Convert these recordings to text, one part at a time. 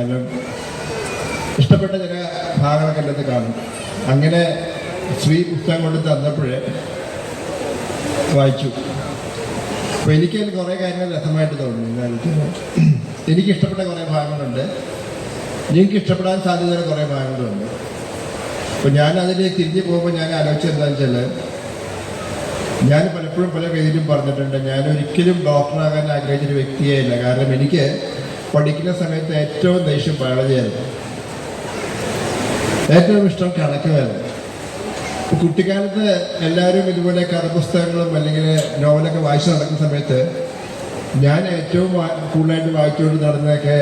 കാരണം ഇഷ്ടപ്പെട്ട ചില ഭാഗങ്ങളൊക്കെ എന്റെ കാണും. അങ്ങനെ ശ്രീ പുസ്തകം കൊണ്ട് തന്നപ്പോഴേ വായിച്ചു. അപ്പോൾ എനിക്ക് അതിൽ കുറേ കാര്യങ്ങൾ രസമായിട്ട് തോന്നി. എനിക്ക് ഇഷ്ടപ്പെട്ട കുറേ ഭാഗങ്ങളുണ്ട്. നിങ്ങൾക്ക് ഇഷ്ടപ്പെടാൻ സാധ്യതയുള്ള കുറേ ഭാഗങ്ങളുണ്ട്. അപ്പോൾ ഞാൻ അതിൽ തിരിഞ്ഞു പോകുമ്പോൾ ഞാൻ ആലോചിച്ചത് എന്താണെന്ന് വെച്ചാൽ ഞാൻ പലപ്പോഴും പല പേരിലും പറഞ്ഞിട്ടുണ്ട്. ഞാൻ ഒരിക്കലും ഡോക്ടറാകാൻ ആഗ്രഹിച്ചൊരു വ്യക്തിയേ ഇല്ല. കാരണം എനിക്ക് പഠിക്കുന്ന സമയത്ത് ഏറ്റവും ദേഷ്യം ബയോളജിയായിരുന്നു ഏറ്റവും ഇഷ്ടം കണക്കുമായിരുന്നു കുട്ടിക്കാലത്ത് എല്ലാവരും ഇതുപോലെ കഥപുസ്തകങ്ങളും അല്ലെങ്കിൽ നോവലൊക്കെ വായിച്ചു നടക്കുന്ന സമയത്ത് ഞാൻ ഏറ്റവും കൂടുതലായിട്ട് വായിച്ചുകൊണ്ട് നടന്നതൊക്കെ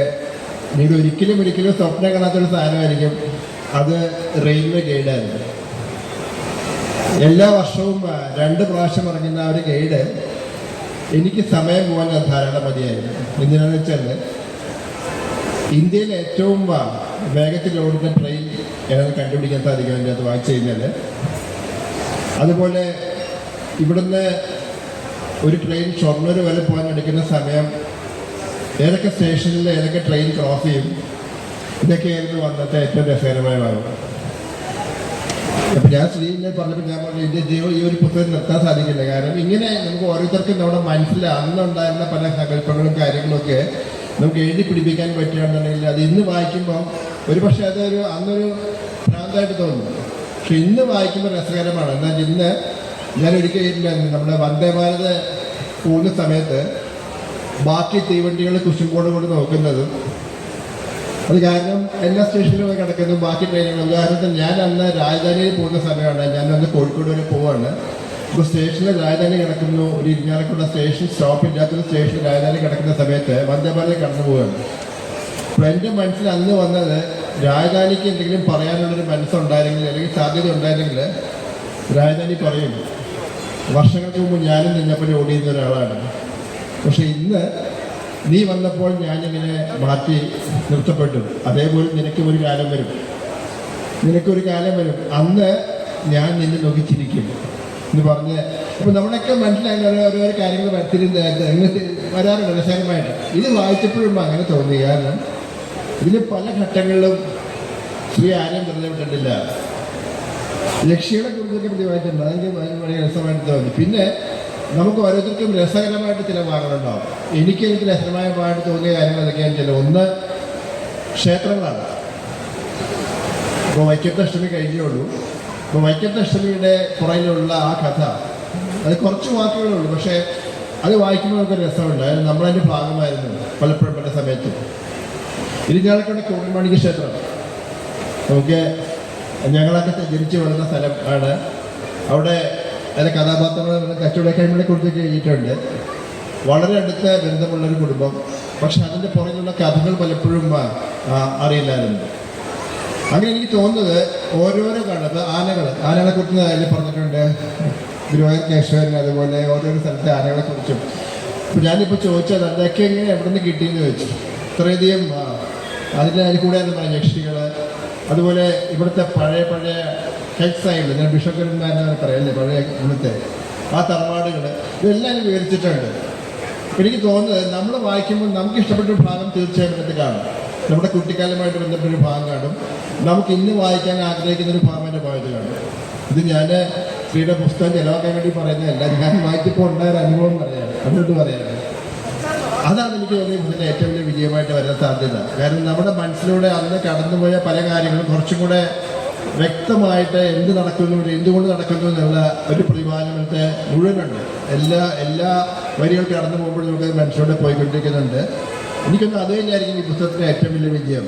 നിങ്ങൾ ഒരിക്കലും ഒരിക്കലും സ്വപ്നം കാണാത്തൊരു സാധനമായിരിക്കും. അത് റെയിൽവേ ഗൈഡായിരുന്നു. എല്ലാ വർഷവും രണ്ട് പ്രാവശ്യം ഇറങ്ങുന്ന ഒരു ഗൈഡ് എനിക്ക് സമയം പോകാൻ ധാരാളം മതിയായിരുന്നു. എന്തിനാണെന്ന് വെച്ചാൽ ഇന്ത്യയിലെ ഏറ്റവും വേഗത്തിൽ ഓടുന്ന ട്രെയിൻ ഏതാണ് കണ്ടുപിടിക്കാൻ സാധിക്കും അതിന്റെ അത് വായിച്ചു കഴിഞ്ഞാൽ അതുപോലെ ഇവിടുന്ന് ഒരു ട്രെയിൻ ഷൊർണൂർ വരെ പോകാൻ എടുക്കുന്ന സമയം ഏതൊക്കെ സ്റ്റേഷനിൽ ഏതൊക്കെ ട്രെയിൻ ക്രോസ് ചെയ്യും ഇതൊക്കെയായിരുന്നു അന്നത്തെ ഏറ്റവും രസകരമായ ഭാഗം അപ്പം ഞാൻ ശ്രീനെ പറഞ്ഞപ്പോൾ ഞാൻ പറഞ്ഞു എന്റെ ജീവൻ ഈ ഒരു പുസ്തകം നിർത്താൻ സാധിക്കില്ല. കാരണം ഇങ്ങനെ നമുക്ക് ഓരോരുത്തർക്കും നമ്മുടെ മനസ്സിൽ അന്നുണ്ടായിരുന്ന പല സങ്കല്പങ്ങളും കാര്യങ്ങളും ഒക്കെ നമുക്ക് എഴുതി പിടിപ്പിക്കാൻ പറ്റുകയാണെന്നുണ്ടെങ്കിൽ അത് ഇന്ന് വായിക്കുമ്പോൾ ഒരു പക്ഷേ അതൊരു അന്നൊരു ഭ്രാന്തായിട്ട് തോന്നും പക്ഷെ ഇന്ന് വായിക്കുമ്പോൾ രസകരമാണ്. എന്നാൽ ഇന്ന് ഞാൻ ഒരിക്കലും നമ്മുടെ വന്ദേ ഭാരത് പോകുന്ന സമയത്ത് ബാക്കി തീവണ്ടികൾ കുശുമ്പോട് കൊണ്ട് നോക്കുന്നത്. അത് കാരണം എല്ലാ സ്റ്റേഷനിലും കിടക്കുന്നു. ബാക്കി ട്രെയിനുകൾ. ഉദാഹരണത്തിന് ഞാൻ അന്ന് രാജധാനിയിൽ പോകുന്ന സമയമാണ്. ഞാൻ അന്ന് കോഴിക്കോട് വരെ പോവാണ്. ഇപ്പോൾ സ്റ്റേഷനിൽ രാജധാനി കിടക്കുന്നു ഒരു ഇരിഞ്ഞാലക്കുള്ള സ്റ്റേഷൻ സ്റ്റോപ്പ് ഇല്ലാത്തൊരു സ്റ്റേഷനിൽ രാജധാനി കിടക്കുന്ന സമയത്ത് വന്ദേഭാരത് കടന്നു പോവുകയാണ്. അപ്പോൾ എന്റെ മനസ്സിൽ അന്ന് വന്നത് രാജധാനിക്ക് എന്തെങ്കിലും പറയാനുള്ളൊരു മനസ്സുണ്ടായിരുന്നെങ്കിൽ അല്ലെങ്കിൽ സാധ്യത ഉണ്ടായിരുന്നെങ്കിൽ രാജധാനി പറയും. വർഷങ്ങൾക്ക് മുമ്പ് ഞാനും നിന്നെപ്പോലെ ഓടിയിരുന്ന ഒരാളാണ്. പക്ഷെ ഇന്ന് നീ വന്നപ്പോൾ ഞാനിങ്ങനെ മാറ്റി നിർത്തപ്പെട്ടു. അതേപോലെ നിനക്കും ഒരു കാലം വരും. നിനക്കൊരു കാലം വരും. അന്ന് ഞാൻ നിന്നെ നോക്കി ചിരിക്കും. എന്ന് പറഞ്ഞ് അപ്പൊ നമ്മളൊക്കെ മനസ്സിലായി ഓരോ കാര്യങ്ങൾ വരുത്തിരുന്ന വരാറുണ്ട് രസകരമായിട്ട് ഇത് വായിച്ചപ്പോഴും അങ്ങനെ തോന്നി. കാരണം ഇതിന് പല ഘട്ടങ്ങളിലും ശ്രീ ആരെയും കണ്ടില്ല ലക്ഷ്യങ്ങളെ കുറിച്ചൊക്കെ പ്രതിപാദിച്ചിട്ടുണ്ട്. ഭയങ്കര വളരെ രസമായിട്ട് തോന്നി. പിന്നെ നമുക്ക് ഓരോരുത്തർക്കും രസകരമായിട്ട് ചില ഭാഗങ്ങളുണ്ടാവും. എനിക്ക് എനിക്ക് രസകരമായിട്ട് തോന്നിയ കാര്യങ്ങൾ എന്തൊക്കെയാണെന്ന് വെച്ചാൽ ഒന്ന് ക്ഷേത്രങ്ങളാണ്. ഇപ്പോൾ വൈക്കത്തഷ്ടമി കഴിഞ്ഞേ ഉള്ളൂ. അപ്പോൾ വൈക്കത്തഷ്ടമിയുടെ പുറയിലുള്ള ആ കഥ അത് കുറച്ച് വാക്കുകളേ ഉള്ളൂ. പക്ഷേ അത് വായിക്കുമ്പോൾ നമുക്ക് രസമുണ്ട് അതായത് നമ്മളതിന്റെ ഭാഗമായിരുന്നു പലപ്പോഴും പല സമയത്തും. ഇരിഞ്ഞാലക്കുട കോടിമാണിക്യ ക്ഷേത്രം. നമുക്ക് ഞങ്ങളൊക്കെ ജനിച്ചു വളർന്ന സ്ഥലം ആണ് അവിടെ അതിലെ കഥാപാത്രങ്ങൾ കച്ചവട കൈമളെ കുറിച്ചൊക്കെ എഴുതിയിട്ടുണ്ട്. വളരെ അടുത്ത ബന്ധമുള്ളൊരു കുടുംബം. പക്ഷെ അതിന്റെ പുറകിലുള്ള കഥകൾ പലപ്പോഴും അറിയില്ലായിരുന്നു. അങ്ങനെ എനിക്ക് തോന്നുന്നത് ഓരോരോ കാലത്ത് ആനകൾ ആനകളെ കുറിച്ച് അതിൽ പറഞ്ഞിട്ടുണ്ട്. ഗുരുവായൂർ കേശവൻ അതുപോലെ ഓരോരോ സ്ഥലത്തെ ആനകളെ കുറിച്ചും. അപ്പം ഞാനിപ്പോൾ ചോദിച്ചത് അതൊക്കെ എങ്ങനെ എവിടെ നിന്ന് കിട്ടിയെന്ന് ചോദിച്ചു. ഇത്രയധികം അതിന്റെ അതിൽ കൂടെ എന്ന് പറഞ്ഞ യക്ഷികൾ അതുപോലെ ഇവിടുത്തെ പഴയ പഴയ ഹെക്സൈഡ് ഞാൻ ബിഷപ്പുരന്മാരെന്നാണ് പറയല്ലേ പഴയ ഇവിടുത്തെ ആ തറവാടുകൾ ഇതെല്ലാം വിവരിച്ചിട്ടുണ്ട്. എനിക്ക് തോന്നുന്നത് നമ്മൾ വായിക്കുമ്പോൾ നമുക്ക് ഇഷ്ടപ്പെട്ട ഭാഗം തീർച്ചയായും കാണും. നമ്മുടെ കുട്ടിക്കാലമായിട്ട് ബന്ധപ്പെട്ട ഒരു ഭാഗം കാണും. നമുക്ക് ഇന്ന് വായിക്കാൻ ആഗ്രഹിക്കുന്ന ഒരു ഭാഗം എന്റെ ഭാഗത്ത് കാണും. ഇത് ഞാൻ ശ്രീയുടെ പുസ്തകം ചിലവാക്കാൻ വേണ്ടി പറയുന്നതല്ല. ഞാൻ വായിച്ചപ്പോൾ ഉണ്ടായ അനുഭവം പറയാണ് അതുകൊണ്ട് പറയാണ് അതാണ് എനിക്ക് തോന്നിയത് ഇതിന്റെ ഏറ്റവും വലിയ വിജയമായിട്ട് വരാൻ സാധ്യത. കാരണം നമ്മുടെ മനസ്സിലൂടെ അന്ന് കടന്നുപോയ പല കാര്യങ്ങളും കുറച്ചും കൂടെ വ്യക്തമായിട്ട് എന്ത് നടക്കുന്നു എന്തുകൊണ്ട് നടക്കുന്നു എന്നുള്ള ഒരു പ്രതിപാദനത്തെ മുഴുവനുണ്ട്. എല്ലാ എല്ലാ വരികൾ കടന്നു പോകുമ്പോഴും നമുക്ക് മനസ്സിലൂടെ പോയിക്കൊണ്ടിരിക്കുന്നുണ്ട്. എനിക്കൊന്ന് അത് തന്നെയായിരിക്കും ഈ പുസ്തകത്തിലെ ഏറ്റവും വലിയ വിജയം.